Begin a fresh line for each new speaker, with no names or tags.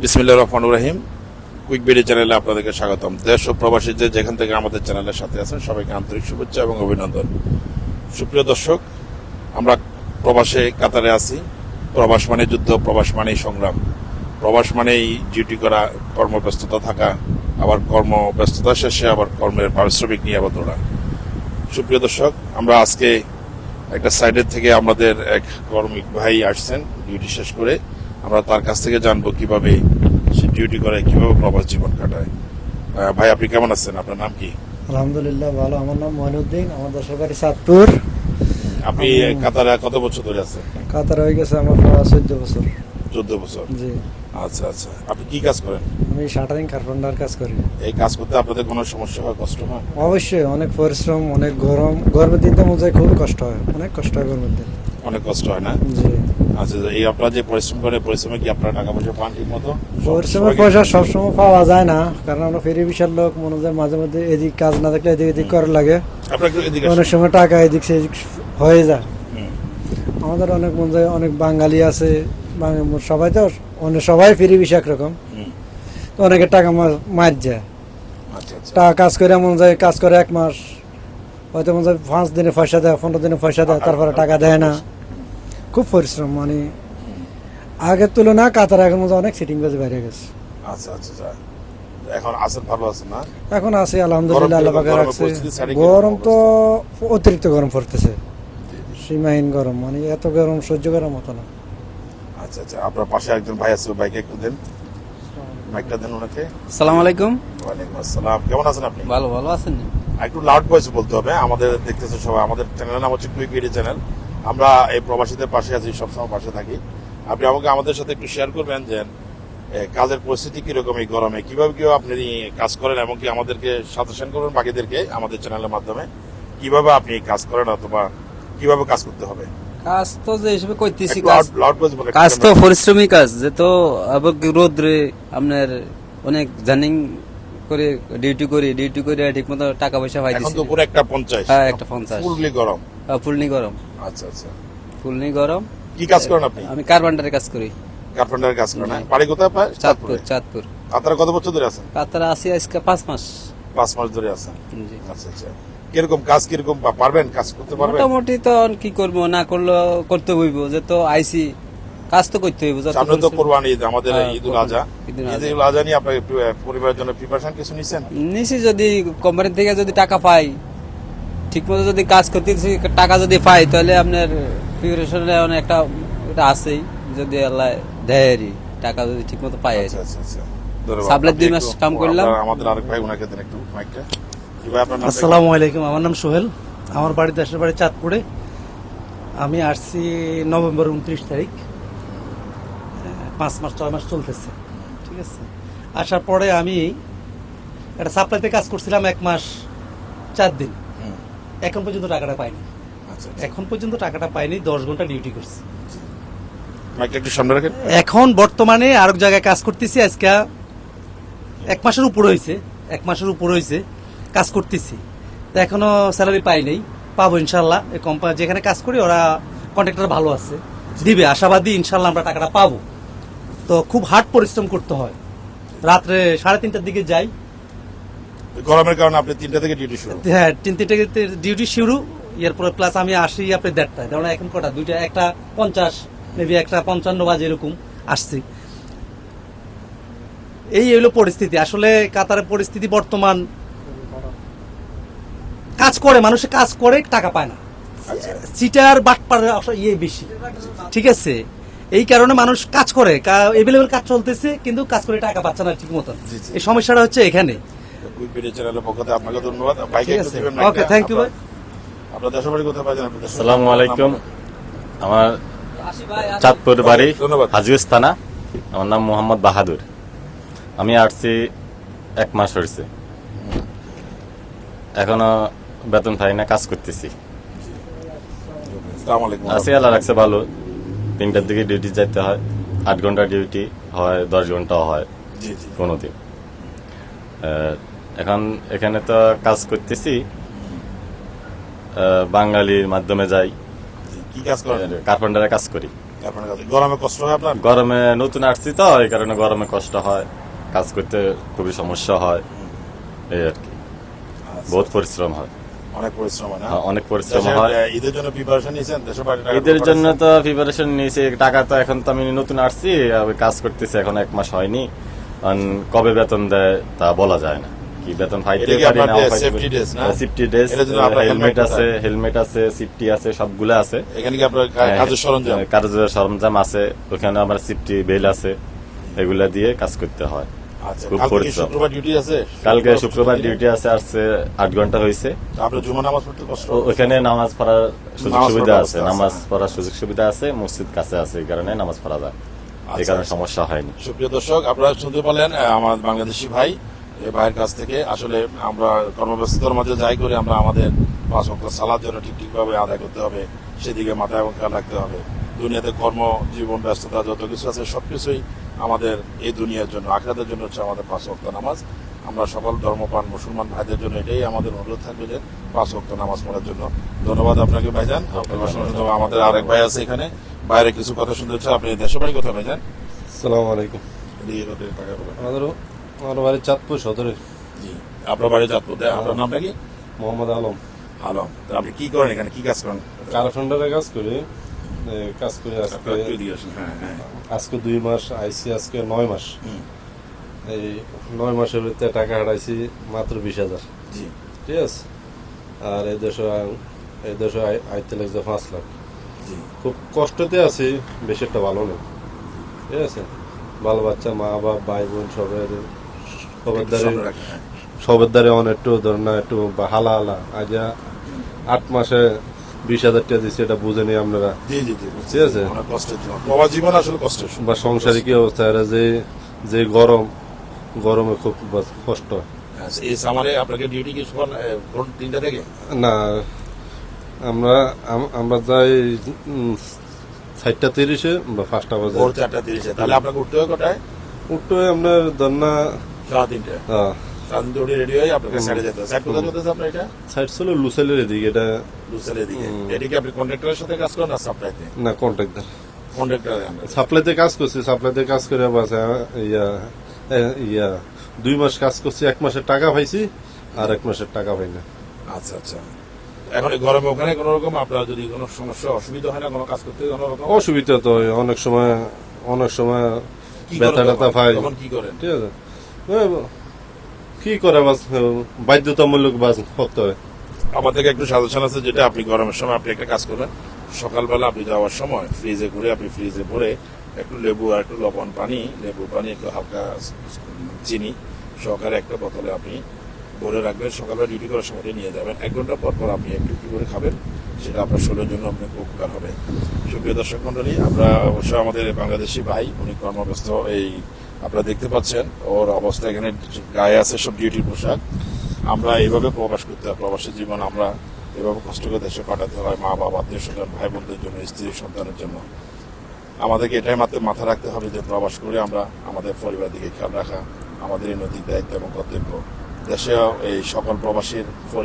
বিসমিল্লা রহমান রাহিম। Quick BD চ্যানেলে আপনাদেরকে স্বাগতম। দেশ ও প্রবাসী যে যেখান থেকে আমাদের চ্যানেলের সাথে আছেন, সবাইকে আন্তরিক শুভেচ্ছা এবং অভিনন্দন। সুপ্রিয় দর্শক, আমরা প্রবাসে কাতারে আছি। প্রবাস মানে যুদ্ধ, প্রবাস মানেই সংগ্রাম। প্রবাস মানেই ডিউটি করা, কর্মব্যস্ততা থাকা, আবার কর্মব্যস্ততা শেষে আবার কর্মের পারিশ্রমিক নিয়ে আবার দৌড়া। সুপ্রিয় দর্শক, আমরা আজকে একটা সাইডের থেকে আমাদের এক কর্মিক ভাই আসছেন ডিউটি শেষ করে। আমরা তার কাছ থেকে জানব কীভাবে সে ডিউটি করে কীভাবে প্রবাস জীবন কাটায়। ভাই আপনি কেমন আছেন? আপনার নাম কি?
আলহামদুলিল্লাহ ভালো। আমার নাম মহিনুদ্দিন আমার দেশের বাড়ি চাঁদপুর।
আপনি কাতারে কত বছর ধরে আছেন?
কাতারে হয়ে গেছে আমার চোদ্দ বছর।
চোদ্দ বছর?
জি।
আচ্ছা আচ্ছা। আপনি কি কাজ করেন?
আমি শাটারিং কার্পেন্টার কাজ করি।
এই কাজ করতে আপনাদের কোনো সমস্যা হয় কষ্ট হয়?
অবশ্যই অনেক পরিশ্রম অনেক গরম। গরমের দিন তো মজা খুবই কষ্ট হয়। অনেক কষ্ট হয় গরমের দিন।
অনেক কষ্ট হয় না?
জি।
আচ্ছা এই আপনারা যে পরিশ্রম করে পরিশ্রমে কি আপনারা টাকা পয়সা পান ঠিক মতো
পয়সা সবসময় পাওয়া যায় না কারণ আমরা ফেরি বিশাল লোক মনে হয় মাঝে মধ্যে এদিক কাজ না থাকলে এদিক এদিক লাগে। অনেক। সময় টাকা এদিক সেদিক হয়ে যায়। আমাদের অনেক মনে অনেক বাঙালি আছে সবাই তো অনেক সবাই ফেরি বিশা একরকম। তো অনেকের টাকা মার যায়।
আচ্ছা আচ্ছা।
টাকা কাজ করে মন যায় কাজ করে এক মাস হয়তো মনে হয় পাঁচ দিনে পয়সা দেয় পনেরো দিনে পয়সা দেয় তারপরে টাকা দেয় না। খুব পরিশ্রম মানে আগের তুলনা কাতার এখন মধ্যে অনেক সিটিং বাজে বেড়ে গেছে।
আচ্ছা আচ্ছা আচ্ছা। এখন আছেন ভালো আছেন না?
এখন আছে আলহামদুলিল্লাহ
গরম
আল্লাহ পাকে? রাখছে। গরম তো অতিরিক্ত গরম পড়তেছে। সীমাহীন গরম মানে এত গরম সহ্য করার মতো না।
আচ্ছা আচ্ছা। আপনার পাশে একজন ভাই আছে ভাইকে একটু দেন। মাইকটা দেন ওনাকে।
সালাম আলাইকুম।
ওয়ালাইকুম আসসালাম। কেমন আছেন আপনি?
ভালো ভালো আছেন।
আর একটু লাউড ভয়েসে বলতে হবে। আমাদের দেখতেছে সবাই। আমাদের চ্যানেলের নাম হচ্ছে কুইক ভিডিও চ্যানেল আমরা এই প্রবাসীদের পাশে আছি সবসময় পাশে থাকি। আপনি আমাকে আমাদের সাথে একটু শেয়ার করবেন যে কাজের পরিস্থিতি কীরকম এই গরমে? কীভাবে কীভাবে আপনি কাজ করেন এবং কি আমাদেরকে সাজেশন করবেন বাকিদেরকে আমাদের চ্যানেলের মাধ্যমে? কীভাবে আপনি কাজ করেন অথবা কীভাবে কাজ করতে হবে?
কাজ তো যে হিসেবে
একটু
কাজ তো পরিশ্রমী কাজ যে তো রোদ্রে আপনার অনেক জার্নিং করে ডিউটি করি ডিউটি করে ঠিক মতো টাকা পয়সা
এখন
পাইতেছি।
তো পুরো একটা পঞ্চাশ।
হ্যাঁ, একটা 50
ফুললি গরম।
ফুলনি গরম।
আচ্ছা আচ্ছা।
ফুলনি গরম।
কি কাজ করেন আপনি?
আমি কার্পেন্টারের কাজ করি।
কার্পেন্টারের কাজ করেন হ্যাঁ? বাড়ি কোথায় আপনার?
চাঁদপুর। চাঁদপুর
আপনারা কত বছর ধরে আছেন?
কাতারে আছি আজকে পাঁচ মাস।
পাঁচ মাস ধরে আছেন? আচ্ছা আচ্ছা। কীরকম কাজ কীরকম পারবেন কাজ করতে পারবেন?
মোটামুটি তো কি করব না করলে করতে হইব। যে তো আইসি কাজ তো করতে হইব
সামনে তো কোরবানি ঈদ আমাদের
হ্যাঁ,
ঈদুল আজহা।
ঈদুল আজহা।
নিয়ে আপনার পরিবারের জন্য প্রিপারেশন কিছু নিছেন?
নিছি যদি কোম্পানি থেকে যদি টাকা পাই ঠিক মতো যদি কাজ করতেছি টাকা যদি পাই তাহলে আপনার প্রিপারেশনে অনেক একটা এটা আছেই যদি আল্লাহ দেয় আরই, টাকা যদি ঠিক মতো পাই আর
আচ্ছা আচ্ছা আচ্ছা।
সাবলের দুই মাস কাম করলাম।
আমাদের আরেক ভাই ওনাকে দেন একটু মাইকটা কি ভাই আপনার নামটা
আসসালামু আলাইকুম আমার নাম সোহেল। আমার বাড়ি দেশের বাড়ি চাঁদপুরে। আমি আসছি নভেম্বর উনত্রিশ তারিখ। পাঁচ মাস ছয় মাস চলতেছে ঠিক আছে? আসার পরে আমি একটা সাপ্লাইতে কাজ করছিলাম এক মাস চার দিন। এখন পর্যন্ত টাকাটা পাইনি।
আচ্ছা আচ্ছা।
এখন পর্যন্ত টাকাটা পাইনি দশ ঘণ্টা ডিউটি করছি। এখন বর্তমানে আরেক জায়গায় কাজ করতেছি আজকে এক মাসের উপর হয়েছে এক মাসের উপর হয়েছে কাজ করতেছি। তো এখনও স্যালারি পাই নাই পাবো ইনশাল্লাহ। কোম্পানি যেখানে কাজ করি ওরা কন্ট্রাক্টর ভালো আছে। দিবে আশাবাদী ইনশাল্লাহ আমরা টাকাটা পাবো। তো খুব হার্ড পরিশ্রম করতে হয়। রাত্রে সাড়ে তিনটার দিকে যাই
গরমের কারণে আপনি তিনটা থেকে ডিউটি শুরু।
হ্যাঁ তিন তিনটে ডিউটি শুরু এরপরে প্লাস আমি আসি আপনি দেড়টায়। কারণ এখন কটা? দুইটা একটা পঞ্চাশ মেবি একটা পঞ্চান্ন বাজে এরকম আসছি। এই হলো পরিস্থিতি। আসলে কাতারের পরিস্থিতি বর্তমান। কাজ করে মানুষে কাজ করে টাকা পায় না। সিটার বাটপার ইয়ে বেশি। ঠিক আছে? এই কারণে মানুষ কাজ করে। এভেলেবেল কাজ চলতেছে কিন্তু কাজ করে টাকা পাচ্ছে না ঠিক মতন। এই সমস্যাটা হচ্ছে এখানে।
চ্যানেলের পক্ষ থেকে আপনাকে ধন্যবাদ। ভাইকে
ওকে থ্যাংক ইউ ভাই
আপনার- আপনার দেশের বাড়ি কোথায় দেশের বাড়ি?
আসসালামু আলাইকুম। আমার চাঁদপুর বাড়ি হাজিউস থানা। আমার নাম মোহাম্মদ বাহাদুর। আমি আসছি এক মাস হয়েছে। এখনও বেতন পাই না কাজ করতেছি।
আসসালামু আলাইকুম।
আছি আল্লাহ রাখছে ভালো। তিনটার দিকে ডিউটি যাইতে হয়। আট ঘণ্টা ডিউটি হয় দশ ঘন্টাও হয়
জি জি।
কোনো দিন আহ, এখন এখানে তো কাজ করতেছি। বাঙালির মাধ্যমে যাই।
কি কাজ করেন?
কার্পেন্টারে কাজ করি।
গরমে কষ্ট হয় আপনার?
গরমে নতুন আসছি তো এই কারণে গরমে কষ্ট হয়। কাজ করতে খুবই সমস্যা হয়। এই আর কি। বহুত পরিশ্রম হয়।
অনেক পরিশ্রম হয়
হ্যাঁ, অনেক পরিশ্রম হয়।
ঈদের জন্য প্রিপারেশন নিয়েছেন? দেশের বাইরে
ঈদের জন্য তো প্রিপারেশন নিয়েছি। টাকা তো এখন তো আমি নতুন আসছি কাজ করতেছি এখন এক মাস হয়নি। কবে বেতন দেয় তা বলা যায় না। কি বেতন পাইতে পারি না
safety dress না?
সেফটি ড্রেস হেলমেট আছে হেলমেট আছে সেফটি আছে সবগুলো আছে।
এখানে কি আপনার কাজের সরঞ্জাম?
হ্যাঁ, কাজের সরঞ্জাম আছে ওখানে আমার সেফটি বেল আছে এগুলা দিয়ে কাজ করতে হয়।
আচ্ছা
খুব
কালকে
পরিশ্রম।
শুক্রবার ডিউটি আছে?
কালকে শুক্রবার ডিউটি আছে আসছে আট ঘণ্টা হয়েছে ওখানে নামাজ পড়ার সুযোগ সুবিধা আছে নামাজ
হ্যাঁ।
পড়ার সুযোগ সুবিধা আছে মসজিদ কাছে আছে এই কারণে নামাজ পড়া যায়। এই
আচ্ছা,
কারণে
আচ্ছা।
সমস্যা হয়নি।
সুপ্রিয় দর্শক আপনারা শুনতে পারলেন আমার বাংলাদেশি ভাই ভাইয়ের কাছ থেকে আসলে আমরা কর্মব্যস্ততার মাঝে যাই করে আমরা আমাদের পাঁচ বক্ত সালাদ যেন ঠিক ঠিকভাবে আদায় করতে হবে সেদিকে মাথায় এবং খেয়াল রাখতে হবে। দুনিয়াতে কর্ম জীবন ব্যস্ততা যত কিছু আছে সব কিছুই আমাদের এই দুনিয়ার জন্য আখরাতের জন্য হচ্ছে আমাদের পাঁচ বক্ত নামাজ। আমরা সকল ধর্মপান মুসলমান ভাইদের জন্য এটাই আমাদের অনুরোধ থাকবে যে পাঁচ বক্ত নামাজ পড়ার জন্য। ধন্যবাদ আপনাকে ভাইজান। সঙ্গে সঙ্গে আমাদের আরেক ভাই আছে এখানে। বাইরে কিছু কথা শুনতে হচ্ছে আপনি দেশের বাড়ি কোথায় ভাইজান?
সালাম আলাইকুম।
দিয়ে
আমার বাড়ি চাঁদপুর সদরে।
জি আপনার বাড়ি চাঁদপুর? আপনার নামটা কি?
মোহাম্মদ আলম।
আলম। তা আপনি কি করেন এখানে? কি কাজ করেন?
কারখান্ডারে কাজ করি। কাজ করি আজকে।
হ্যাঁ হ্যাঁ।
আজকে দুই মাস আইসি আজকে নয় মাস। এই নয় মাসের ভিতরে টাকা হারাইছি মাত্র বিশ হাজার।
জি।
ঠিক আছে? আর এই দেশে এই দেশে আই- আইতে লাগছে পাঁচ লাখ। খুব কষ্টতে আছি বেশি একটা ভালো নেই। ঠিক আছে? ভালো বাচ্চা মা বাপ ভাই বোন সবের সবের দ্বারে
হ্যাঁ।
সবের দ্বারে অনেক একটু ধর না একটু হালা হালা। আজ আট মাসে বিশ হাজার টাকা দিচ্ছে এটা বুঝে নি আপনারা ঠিক আছে।
জীবন আসলে কষ্টের
বা সংসারে কি অবস্থা? এরা যে যে গরম গরমে খুব কষ্ট।
হ্যাঁ, আপনাকে ডিউটি কি তিনটা থেকে?
না আমরা আমরা যাই চারটা তিরিশে বা পাঁচটা বাজে।
চারটা তিরিশে। তাহলে আপনাকে উঠতে হবে কটায়?
উঠতে হয় আপনার ধরনা
তিনটে সাড়ে রেডি হয়ে যেতে কোথায় করতেছে আপনার এটা?
সাইড ছিল লুসেলের এদিকে এটা
দুসালের দিকে। এদিকে আপনি কন্ট্রাক্টরের সাথে কাজ করেন না সাপ্লাইতে
না কন্ট্রাক্টর
কন্ট্রাক্টর
সাপ্লাইতে কাজ করছি সাপ্লাইতে কাজ করে বাস ইয়া ইয়া দুই মাস কাজ করছি এক মাসের টাকা পাইছি আর এক মাসের টাকা পাই না।
আচ্ছা আচ্ছা। এখন গরমে ওখানে কোনো রকম আপনার যদি কোনো সমস্যা অসুবিধা হয় না কোনো কাজ করতে কোনো রকম?
অসুবিধা তো হয়, অনেক সময় অনেক সময় ব্যথা ট্যাথা? পাই।
কি করেন?
ঠিক আছে। কি করে বাস বাধ্যতামূলক বাস করতে হয়
আমার থেকে একটু সাজেশন আছে, যেটা আপনি গরমের সময় আপনি একটা কাজ করবেন সকালবেলা আপনি যাওয়ার সময় ফ্রিজে ঘুরে, আপনি ফ্রিজে ভরে একটু লেবু আর একটু লবণ পানি, লেবু পানি, একটু হালকা চিনি সহকারে একটা বোতলে আপনি ভরে রাখবেন। সকালবেলা ডিউটি করার সময় নিয়ে যাবেন। এক ঘণ্টা পর পর আপনি একটু একটু করে খাবেন, সেটা আপনার শরীরের জন্য আপনার উপকার হবে। সুপ্রিয় দর্শক মন্ডলী আমরা অবশ্যই আমাদের বাংলাদেশি ভাই, উনি কর্মব্যস্ত এই আপনারা দেখতে পাচ্ছেন, ওর অবস্থা এখানে গায়ে আছে সব ডিউটির পোশাক। আমরা এইভাবে প্রবাস করতে হয় প্রবাসী জীবন আমরা এভাবে কষ্ট করে দেশে কাটাতে হয়, মা বাবা, আত্মীয় স্বজন, ভাই বোনদের জন্য, স্ত্রী সন্তানের জন্য। আমাদেরকে এটাই মাথায় মাথা রাখতে হবে যে প্রবাস করে আমরা আমাদের পরিবার দিকে খেয়াল রাখা আমাদের এই নৈতিক দায়িত্ব এবং কর্তব্য। দেশে এই সকল প্রবাসীর পরি-